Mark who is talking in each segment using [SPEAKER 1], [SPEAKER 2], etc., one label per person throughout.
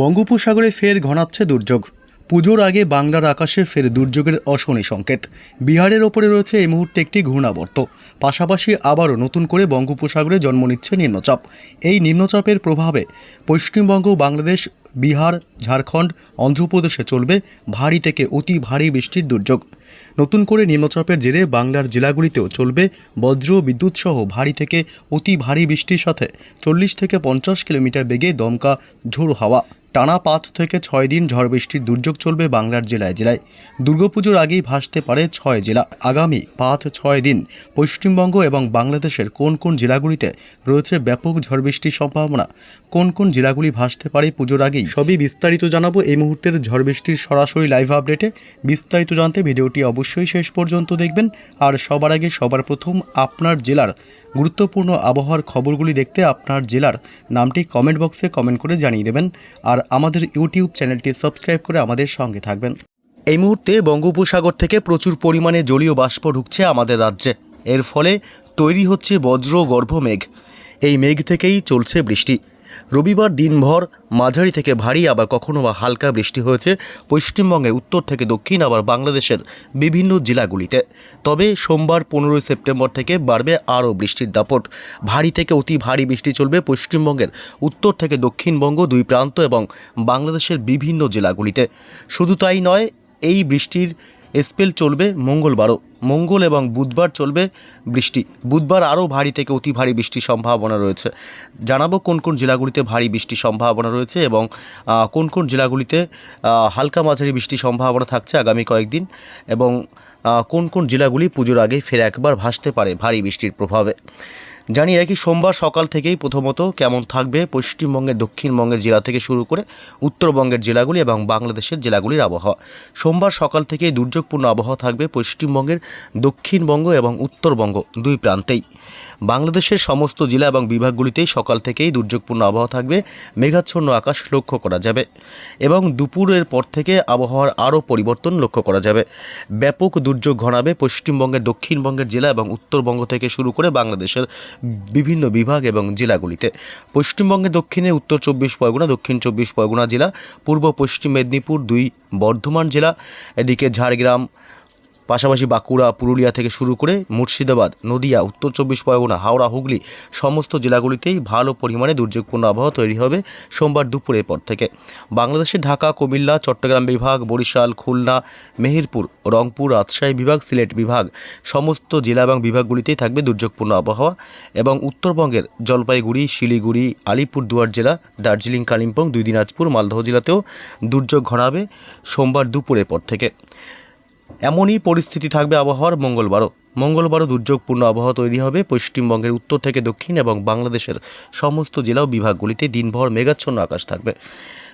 [SPEAKER 1] বঙ্গোপসাগরে ফের ঘনাচ্ছে দুর্যোগ। পুজোর আগে বাংলার আকাশে ফের দুর্যোগের অশনি সংকেত। বিহারের ওপরে রয়েছে এই মুহূর্তে একটি ঘূর্ণাবর্ত। পাশাপাশি আবারও নতুন করে বঙ্গোপসাগরে জন্ম নিচ্ছে নিম্নচাপ। এই নিম্নচাপের প্রভাবে পশ্চিমবঙ্গ, বাংলাদেশ, বিহার, ঝাড়খণ্ড, অন্ধ্রপ্রদেশে চলবে ভারী থেকে অতি ভারী বৃষ্টির দুর্যোগ। নতুন করে নিম্নচাপের জেরে বাংলার জেলাগুলিতেও চলবে বজ্র, বিদ্যুৎ সহ ভারী থেকে অতি ভারী বৃষ্টির সাথে চল্লিশ থেকে পঞ্চাশ কিলোমিটার বেগে দমকা ঝোড়ো হাওয়া। টানা পাঁচ থেকে ছয় দিন ঝড় বৃষ্টির দুর্যোগ চলবে বাংলার জেলায়। জেলায় দুর্গাপুজোর আগেই ভাসতে পারে ছয় জেলা। আগামী পাঁচ, ছয় দিন পশ্চিমবঙ্গ এবং বাংলাদেশের কোন কোন জেলাগুলিতে রয়েছে ব্যাপক ঝড় বৃষ্টির সম্ভাবনা? কোন কোন জেলাগুলি ভাসতে পারে পুজোর আগেই? সবই বিস্তারিত জানাব এই মুহূর্তের ঝড় বৃষ্টির সরাসরি লাইভ আপডেটে। বিস্তারিত জানতে ভিডিওটি অবশ্যই শেষ পর্যন্ত দেখবেন। আর সবার আগে সবার প্রথম আপনার জেলার গুরুত্বপূর্ণ আবহাওয়ার খবরগুলি দেখতে আপনার জেলার নামটি কমেন্ট বক্সে কমেন্ট করে জানিয়ে দেবেন। আর আমাদের ইউটিউব চ্যানেলটি সাবস্ক্রাইব করে আমাদের সঙ্গে থাকবেন। এই মুহূর্তে বঙ্গোপসাগর থেকে প্রচুর পরিমাণে জলীয় বাষ্প ঢুকছে আমাদের রাজ্যে। এর ফলে তৈরি হচ্ছে বজ্র গর্ভ মেঘ এই মেঘ থেকেই চলছে বৃষ্টি। রবিবার দিনভর মাঝারি থেকে ভারী, আবার কখনো বা হালকা বৃষ্টি হয়েছে। পশ্চিমবঙ্গের উত্তর থেকে দক্ষিণ, আবার বাংলাদেশের বিভিন্ন জেলাগুলিতে। তবে সোমবার পনেরোই সেপ্টেম্বর থেকে বাড়বে আরও বৃষ্টির দাপট। ভারী থেকে অতি ভারী বৃষ্টি চলবে পশ্চিমবঙ্গের উত্তর থেকে দক্ষিণবঙ্গ দুই প্রান্ত এবং বাংলাদেশের বিভিন্ন জেলাগুলিতে। শুধু তাই নয়, এই বৃষ্টির স্পেল চলবে মঙ্গলবারও। মঙ্গল এবং বুধবার চলবে বৃষ্টি। বুধবার আরও ভারী থেকে অতি ভারী বৃষ্টির সম্ভাবনা রয়েছে। জানাব কোন কোন জেলাগুলিতে ভারী বৃষ্টির সম্ভাবনা রয়েছে এবং কোন কোন জেলাগুলিতে হালকা মাঝারি বৃষ্টির সম্ভাবনা থাকছে আগামী কয়েকদিন এবং কোন কোন জেলাগুলি পুজোর আগে ফের একবার ভাসতে পারে ভারী বৃষ্টির প্রভাবে। জানিয়ে রাখি, সোমবার সকাল থেকেই প্রথমত কেমন থাকবে পশ্চিমবঙ্গের, দক্ষিণবঙ্গের জেলা থেকে শুরু করে উত্তরবঙ্গের জেলাগুলি এবং বাংলাদেশের জেলাগুলির আবহাওয়া। সোমবার সকাল থেকেই দুর্যোগপূর্ণ আবহাওয়া থাকবে পশ্চিমবঙ্গের দক্ষিণবঙ্গ এবং উত্তরবঙ্গ দুই প্রান্তেই। বাংলাদেশের সমস্ত জেলা এবং বিভাগগুলিতেই সকাল থেকেই দুর্যোগপূর্ণ আবহাওয়া থাকবে। মেঘাচ্ছন্ন আকাশ লক্ষ্য করা যাবে এবং দুপুরের পর থেকে আবহাওয়ার আরও পরিবর্তন লক্ষ্য করা যাবে। ব্যাপক দুর্যোগ ঘনাবে পশ্চিমবঙ্গের, দক্ষিণবঙ্গের জেলা এবং উত্তরবঙ্গ থেকে শুরু করে বাংলাদেশের বিভিন্ন বিভাগ এবং জেলাগুলিতে। পশ্চিমবঙ্গের দক্ষিণে উত্তর চব্বিশ পরগনা, দক্ষিণ চব্বিশ পরগনা জেলা, পূর্ব পশ্চিম মেদিনীপুর দুই বর্ধমান জেলা, এদিকে ঝাড়গ্রাম পাশাপাশি বাঁকুড়া, পুরুলিয়া থেকে শুরু করে মুর্শিদাবাদ, নদিয়া, উত্তর চব্বিশ পরগনা, হাওড়া, হুগলি সমস্ত জেলাগুলিতেই ভালো পরিমাণে দুর্যোগপূর্ণ আবহাওয়া তৈরি হবে সোমবার দুপুরের পর থেকে। বাংলাদেশের ঢাকা, কুমিল্লা, চট্টগ্রাম বিভাগ, বরিশাল, খুলনা, মেহেরপুর, রংপুর, রাজশাহী বিভাগ, সিলেট বিভাগ সমস্ত জেলা এবং বিভাগগুলিতেই থাকবে দুর্যোগপূর্ণ আবহাওয়া এবং উত্তরবঙ্গের জলপাইগুড়ি, শিলিগুড়ি, আলিপুরদুয়ার জেলা, দার্জিলিং, কালিম্পং, দুই দিনাজপুর, মালদহ জেলাতেও দুর্যোগ ঘনাবে সোমবার দুপুরের পর থেকে। এমনই পরিস্থিতি থাকবে আবহাওয়ার মঙ্গলবারও। মঙ্গলবারও দুর্যোগপূর্ণ আবহাওয়া তৈরি হবে। পশ্চিমবঙ্গের উত্তর থেকে দক্ষিণ এবং বাংলাদেশের সমস্ত জেলা ও বিভাগগুলিতে দিনভর মেঘাচ্ছন্ন আকাশ থাকবে।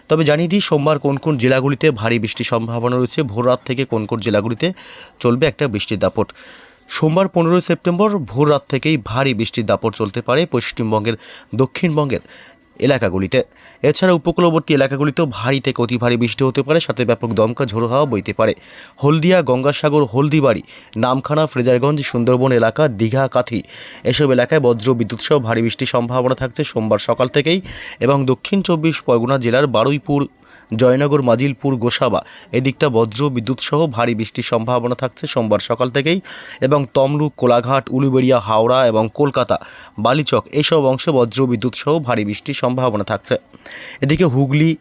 [SPEAKER 1] তবে জানিয়ে দিই, সোমবার কোন কোন জেলাগুলিতে ভারী বৃষ্টির সম্ভাবনা রয়েছে, ভোর রাত থেকে কোন কোন জেলাগুলিতে চলবে একটা বৃষ্টির দাপট। সোমবার পনেরোই সেপ্টেম্বর ভোর রাত থেকেই ভারী বৃষ্টির দাপট চলতে পারে। পশ্চিমবঙ্গের দক্ষিণবঙ্গের এলাকাগুলিতে। এছাড়া উপকূলবর্তী এলাকাগুলিতেও ভারী থেকে অতি ভারী বৃষ্টি হতে পারে, সাথে ব্যাপক দমকা ঝোড়ো হাওয়া বইতে পারে। হলদিয়া, গঙ্গাসাগর, হলদিবাড়ি, নামখানা, ফ্রেজারগঞ্জ, সুন্দরবন এলাকা, দীঘা, কাথি এসব এলাকায় বজ্র বিদ্যুৎ সহ ভারী বৃষ্টির সম্ভাবনা থাকছে সোমবার সকাল থেকেই এবং দক্ষিণ চব্বিশ পরগনা জেলার বারুইপুর জয়নগর, মাজিলপুর, গোসাবা। এদিকটা বজ্র বিদ্যুৎসহ ভারী বৃষ্টির সম্ভাবনা থাকছে সোমবার সকাল থেকেই এবং তমলুক, কোলাঘাট, উলুবেড়িয়া, হাওড়া এবং কলকাতা, বালিচক এইসব অংশে বজ্র বিদ্যুৎসহ ভারী বৃষ্টির সম্ভাবনা থাকছে। এদিকে হুগলি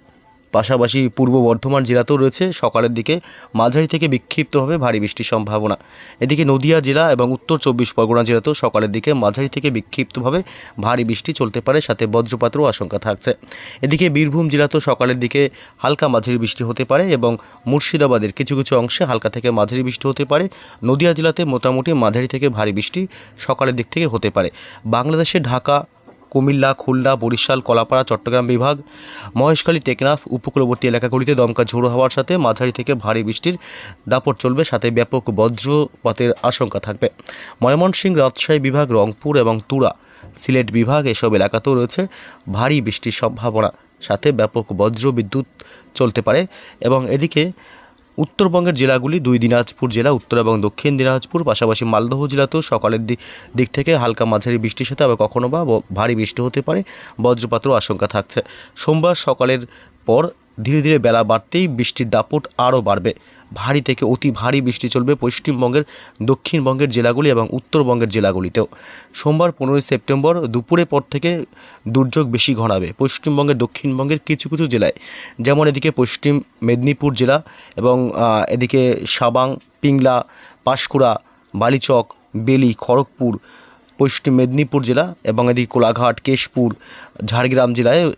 [SPEAKER 1] পাশাপাশি পূর্ব বর্ধমান জেলাতেও রয়েছে। সকালের দিকে মাঝারি থেকে বিক্ষিপ্তভাবে ভারী বৃষ্টির সম্ভাবনা। এদিকে নদিয়া জেলা এবং উত্তর চব্বিশ পরগনা জেলাতেও সকালের দিকে মাঝারি থেকে বিক্ষিপ্তভাবে ভারী বৃষ্টি চলতে পারে, সাথে বজ্রপাতেরও আশঙ্কা থাকছে। এদিকে বীরভূম জেলাতেও সকালের দিকে হালকা মাঝারি বৃষ্টি হতে পারে এবং মুর্শিদাবাদের কিছু কিছু অংশে হালকা থেকে মাঝারি বৃষ্টি হতে পারে। নদিয়া জেলাতে মোটামুটি মাঝারি থেকে ভারী বৃষ্টি সকালের দিক থেকে হতে পারে। বাংলাদেশে ঢাকা কুমিল্লা, খুলনা, বরিশাল, কলাপাড়া, চট্টগ্রাম বিভাগ, মহেশখালী, টেকনাফ, উপকূলবর্তী এলাকাগুলিতে দমকা ঝোড়ো হওয়ার সাথে মাঝারি থেকে ভারী বৃষ্টির দাপট চলবে, সাথে ব্যাপক বজ্রপাতের আশঙ্কা থাকবে। ময়মনসিংহ, রাজশাহী বিভাগ, রংপুর এবং তুরা সিলেট বিভাগ এসব এলাকাতেও রয়েছে ভারী বৃষ্টির সম্ভাবনা, সাথে ব্যাপক বজ্র বিদ্যুৎ চলতে পারে এবং এদিকে উত্তরবঙ্গের জেলাগুলি, দুই দিনাজপুর জেলা, উত্তর এবং দক্ষিণ দিনাজপুর, পাশাপাশি মালদহ জেলাতেও সকালের দিক থেকে হালকা মাঝারি বৃষ্টির সাথে আবার কখনো বা ব- ভারী বৃষ্টি হতে পারে। বজ্রপাতেরও আশঙ্কা থাকছে। সোমবার সকালের পর ধীরে ধীরে বেলা বাড়তেই বৃষ্টির দাপট আরও বাড়বে। ভারী থেকে অতি ভারী বৃষ্টি চলবে পশ্চিমবঙ্গের, দক্ষিণবঙ্গের জেলাগুলি এবং উত্তরবঙ্গের জেলাগুলিতেও। সোমবার পনেরোই সেপ্টেম্বর দুপুরের পর থেকে দুর্যোগ বেশি ঘনাবে পশ্চিমবঙ্গের, দক্ষিণবঙ্গের কিছু কিছু জেলায়। যেমন এদিকে পশ্চিম মেদিনীপুর জেলা এবং এদিকে সাবাং, পিংলা, পাঁশকুড়া, বালিচক, বেলি, খড়গপুর, পশ্চিম মেদিনীপুর জেলা এবং এদিকে কোলাঘাট, কেশপুর, ঝাড়গ্রাম জেলায়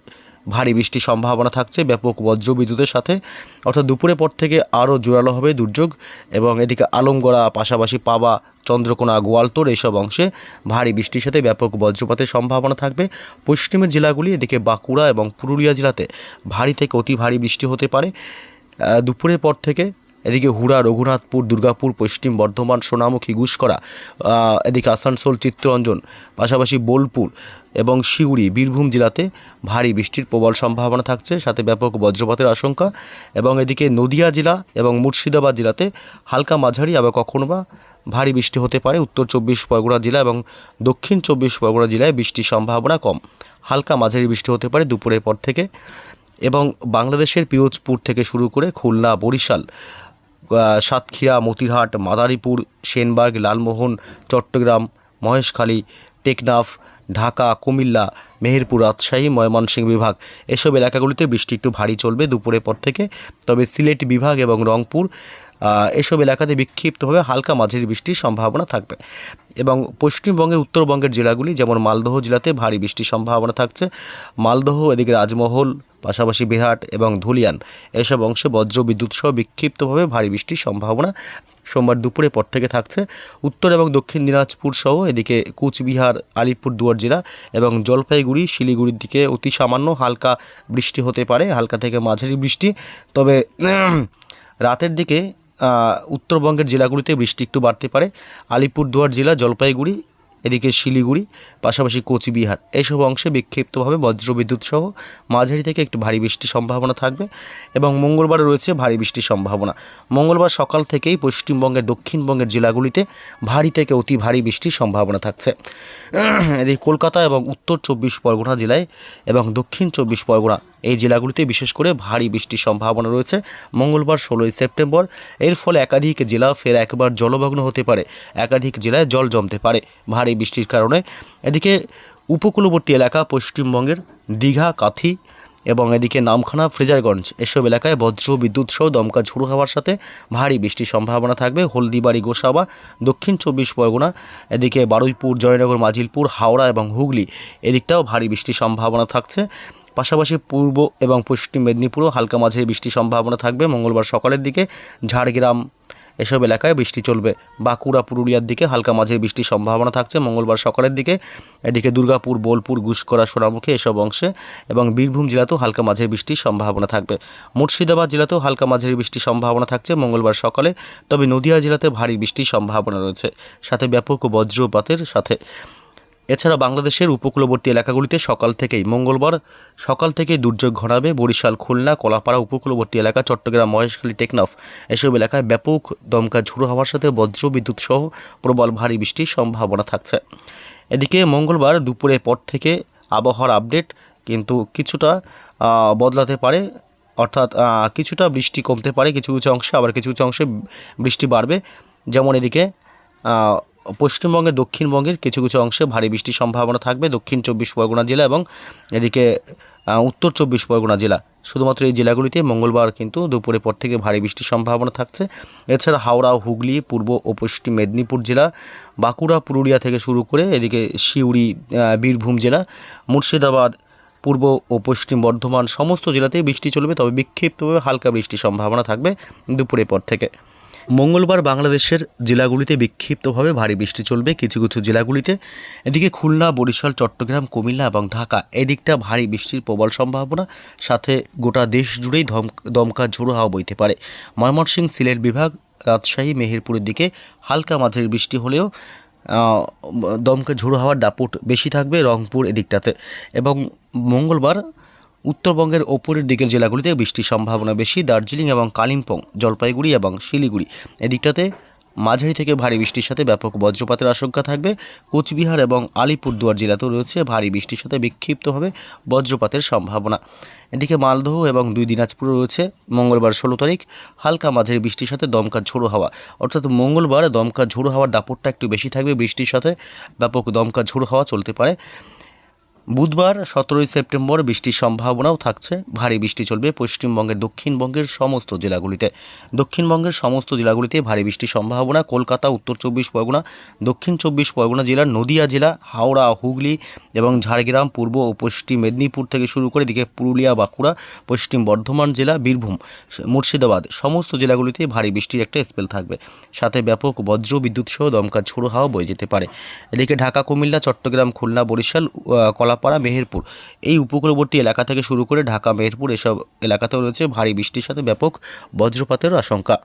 [SPEAKER 1] ভারী বৃষ্টির সম্ভাবনা থাকছে ব্যাপক বজ্রবিদ্যুতের সাথে। অর্থাৎ দুপুরের পর থেকে আরও জোরালো হবে দুর্যোগ এবং এদিকে আলমগড়া পাশাপাশি পাবা চন্দ্রকোনা গোয়ালতোর এইসব অংশে ভারী বৃষ্টির সাথে ব্যাপক বজ্রপাতের সম্ভাবনা থাকবে। পশ্চিমের জেলাগুলি এদিকে বাঁকুড়া এবং পুরুলিয়া জেলাতে ভারী থেকে অতি ভারী বৃষ্টি হতে পারে। দুপুরের পর থেকে এদিকে হুড়া রঘুনাথপুর দুর্গাপুর পশ্চিম বর্ধমান সোনামুখী আহ, এদিকে আসানসোল চিত্তরঞ্জন পাশাপাশি বোলপুর এবং সিউড়ি বীরভূম জেলাতে ভারী বৃষ্টির প্রবল সম্ভাবনা থাকছে, সাথে ব্যাপক বজ্রপাতের আশঙ্কা এবং এদিকে নদিয়া জেলা এবং মুর্শিদাবাদ জেলাতে হালকা মাঝারি আবার কখনো বা ভারী বৃষ্টি হতে পারে। উত্তর চব্বিশ পরগনা জেলা এবং দক্ষিণ চব্বিশ পরগনা জেলায় বৃষ্টির সম্ভাবনা কম। হালকা মাঝারি বৃষ্টি হতে পারে দুপুরের পর থেকে এবং বাংলাদেশের পিরোজপুর থেকে শুরু করে খুলনা, বরিশাল সাতক্ষীরা মতিহাট মাদারীপুর, সেনবার্গ, লালমোহন, চট্টগ্রাম, মহেশখালী টেকনাফ, ঢাকা, কুমিল্লা, মেহেরপুর, রাজশাহী, ময়মনসিংহ বিভাগ। এসব এলাকাগুলিতে বৃষ্টি একটু ভারী চলবে দুপুরের পর থেকে। তবে সিলেট বিভাগ এবং রংপুর এসব এলাকাতে বিক্ষিপ্তভাবে হালকা মাঝের বৃষ্টির সম্ভাবনা থাকবে। এবং পশ্চিমবঙ্গের উত্তরবঙ্গের জেলাগুলি, যেমন মালদহ জেলাতে ভারী বৃষ্টির সম্ভাবনা থাকছে। মালদহ, এদিকে রাজমহল, পাশাপাশি বিরাট এবং ধুলিয়ান। এসব অংশে বজ্র বিদ্যুৎ সহ বিক্ষিপ্তভাবে ভারী বৃষ্টির সম্ভাবনা সোমবার দুপুরে পর থেকে থাকছে। উত্তর এবং দক্ষিণ দিনাজপুর সহ এদিকে কুচবিহার আলিপুরদুয়ার জেলা এবং জলপাইগুড়ি, শিলিগুড়ির দিকে অতি সামান্য হালকা বৃষ্টি হতে পারে, হালকা থেকে মাঝারি বৃষ্টি। তবে রাতের দিকে উত্তরবঙ্গের জেলাগুলিতে বৃষ্টি একটু বাড়তে পারে। আলিপুরদুয়ার জেলা, জলপাইগুড়ি এদিকে শিলিগুড়ি, পাশাপাশি কোচবিহার এইসব অংশে বিক্ষিপ্তভাবে বজ্রবিদ্যুৎ সহ মাঝারি থেকে একটু ভারী বৃষ্টির সম্ভাবনা থাকবে এবং মঙ্গলবার রয়েছে ভারী বৃষ্টির সম্ভাবনা। মঙ্গলবার সকাল থেকেই পশ্চিমবঙ্গের দক্ষিণবঙ্গের জেলাগুলিতে ভারী থেকে অতি ভারী বৃষ্টির সম্ভাবনা থাকছে। এদিকে কলকাতা এবং উত্তর চব্বিশ পরগনা জেলায় এবং দক্ষিণ চব্বিশ পরগনা এই জেলাগুলিতে বিশেষ করে ভারী বৃষ্টির সম্ভাবনা রয়েছে। মঙ্গলবার ষোলোই সেপ্টেম্বর, এর ফলে একাধিক জেলা ফের একবার জলমগ্ন হতে পারে। একাধিক জেলায় জল জমতে পারে। ভারী বৃষ্টির কারণে। এদিকে উপকূলবর্তী এলাকা, পশ্চিমবঙ্গের দীঘা, কাথি এবং এদিকে নামখানা, ফ্রেজারগঞ্জ, এসব এলাকায় বজ্র বিদ্যুৎ সহ দমকা ঝোড়ো হওয়ার সাথে ভারী বৃষ্টির সম্ভাবনা থাকবে। হলদিবাড়ি, গোসাবা, দক্ষিণ চব্বিশ পরগনা, এদিকে বারুইপুর, জয়নগর, মাজিলপুর, হাওড়া এবং হুগলি এদিকটাও ভারী বৃষ্টির সম্ভাবনা থাকছে। পাশাপাশি পূর্ব এবং পশ্চিম মেদিনীপুরেও হালকা মাঝারি বৃষ্টির সম্ভাবনা থাকবে। মঙ্গলবার সকালের দিকে ঝাড়গ্রাম এসব এলাকায় বৃষ্টি চলবে। বাঁকুড়া, পুরুলিয়ার দিকে হালকা মাঝে বৃষ্টির সম্ভাবনা থাকছে। মঙ্গলবার সকালের দিকে এদিকে দুর্গাপুর, বোলপুর গুসকরা সোনামুখী এসব অংশে এবং বীরভূম জেলাতেও হালকা মাঝের বৃষ্টির সম্ভাবনা থাকবে। মুর্শিদাবাদ জেলাতেও হালকা মাঝের বৃষ্টির সম্ভাবনা থাকছে মঙ্গলবার সকালে, তবে নদিয়া জেলাতে ভারী বৃষ্টির সম্ভাবনা রয়েছে। সাথে ব্যাপক বজ্রপাতের সাথে। এছাড়া বাংলাদেশের উপকূলবর্তী এলাকাগুলিতে সকাল থেকেই মঙ্গলবার সকাল থেকেই দুর্যোগ ঘনাবে বরিশাল, খুলনা, কলাপাড়া উপকূলবর্তী এলাকা, চট্টগ্রাম, মহেশখালী, টেকনাফ এসব এলাকায় ব্যাপক দমকা ঝুড়ো হওয়ার সাথে বজ্র, বিদ্যুৎ সহ প্রবল ভারী বৃষ্টির সম্ভাবনা থাকছে। এদিকে মঙ্গলবার দুপুরের পর থেকে আবহাওয়ার আপডেট কিন্তু কিছুটা বদলাতে পারে, অর্থাৎ কিছুটা বৃষ্টি কমতে পারে, কিছু কিছু অংশে, আবার কিছু কিছু অংশে বৃষ্টি বাড়বে। যেমন এদিকে পশ্চিমবঙ্গের, দক্ষিণবঙ্গের কিছু কিছু অংশে ভারী বৃষ্টির সম্ভাবনা থাকবে। দক্ষিণ চব্বিশ পরগনা জেলা এবং এদিকে উত্তর চব্বিশ পরগনা জেলা। শুধুমাত্র এই জেলাগুলিতে মঙ্গলবার কিন্তু দুপুরের পর থেকে ভারী বৃষ্টির সম্ভাবনা থাকছে। এছাড়া হাওড়া, হুগলি, পূর্ব ও পশ্চিম মেদিনীপুর জেলা, বাঁকুড়া, পুরুলিয়া থেকে শুরু করে এদিকে সিউড়ি বীরভূম জেলা, মুর্শিদাবাদ, পূর্ব ও পশ্চিম বর্ধমান সমস্ত জেলাতেই বৃষ্টি চলবে। তবে বিক্ষিপ্তভাবে হালকা বৃষ্টির সম্ভাবনা থাকবে দুপুরের পর থেকে। মঙ্গলবার বাংলাদেশের জেলাগুলিতে বিক্ষিপ্তভাবে ভারী বৃষ্টি চলবে। কিছু কিছু জেলাগুলিতে এদিকে খুলনা, বরিশাল, চট্টগ্রাম, কুমিল্লা এবং ঢাকা এদিকটা ভারী বৃষ্টির প্রবল সম্ভাবনা। সাথে গোটা দেশ জুড়েই দমকা ঝোড়ো হাওয়া বইতে পারে। ময়মনসিংহ সিলেট বিভাগ, রাজশাহী, মেহেরপুরের দিকে হালকা মাঝারি বৃষ্টি হলেও দমকা ঝোড়ো হাওয়ার দাপট বেশি থাকবে রংপুর এদিকটাতে। এবং মঙ্গলবার উত্তরবঙ্গের ওপরের দিকের জেলাগুলিতে বৃষ্টির সম্ভাবনা বেশি, দার্জিলিং এবং কালিম্পং, জলপাইগুড়ি এবং শিলিগুড়ি। এদিকটাতে মাঝারি থেকে ভারী বৃষ্টির সাথে ব্যাপক বজ্রপাতের আশঙ্কা থাকবে। কোচবিহার এবং আলিপুরদুয়ার জেলাতেও রয়েছে ভারী বৃষ্টির সাথে বিক্ষিপ্তভাবে বজ্রপাতের সম্ভাবনা। এদিকে মালদহ এবং দুই দিনাজপুরে রয়েছে মঙ্গলবার ষোলো তারিখ, হালকা মাঝারি বৃষ্টির সাথে দমকা ঝোড়ো হাওয়া। অর্থাৎ মঙ্গলবার দমকা ঝোড়ো হাওয়ার দাপটটা একটু বেশি থাকবে বৃষ্টির সাথে। ব্যাপক দমকা ঝোড়ো হাওয়া চলতে পারে। বুধবার সতেরোই সেপ্টেম্বর বৃষ্টির সম্ভাবনাও থাকছে। ভারী বৃষ্টি চলবে পশ্চিমবঙ্গের দক্ষিণবঙ্গের সমস্ত জেলাগুলিতে। দক্ষিণবঙ্গের সমস্ত জেলাগুলিতে ভারী বৃষ্টির সম্ভাবনা কলকাতা উত্তর চব্বিশ পরগনা দক্ষিণ চব্বিশ পরগনা জেলার নদিয়া জেলা হাওড়া হুগলি এবং ঝাড়গ্রাম পূর্ব ও পশ্চিম মেদিনীপুর থেকে শুরু করে এদিকে পুরুলিয়া বাঁকুড়া পশ্চিম বর্ধমান জেলা বীরভূম মুর্শিদাবাদ সমস্ত জেলাগুলিতে ভারী বৃষ্টির একটা স্পেল থাকবে। সাথে ব্যাপক বজ্র বিদ্যুৎ সহ দমকা ঝোড়ো হাওয়া বয়ে যেতে পারে। এদিকে ঢাকা কুমিল্লা চট্টগ্রাম খুলনা বরিশাল আহ, কলাপাড়া মেহেরপুর। এই উপকূলবর্তী এলাকা থেকে শুরু করে ঢাকা, মেহেরপুর এসব এলাকাতেও রয়েছে ভারী বৃষ্টির সাথে ব্যাপক বজ্রপাতের আশঙ্কা।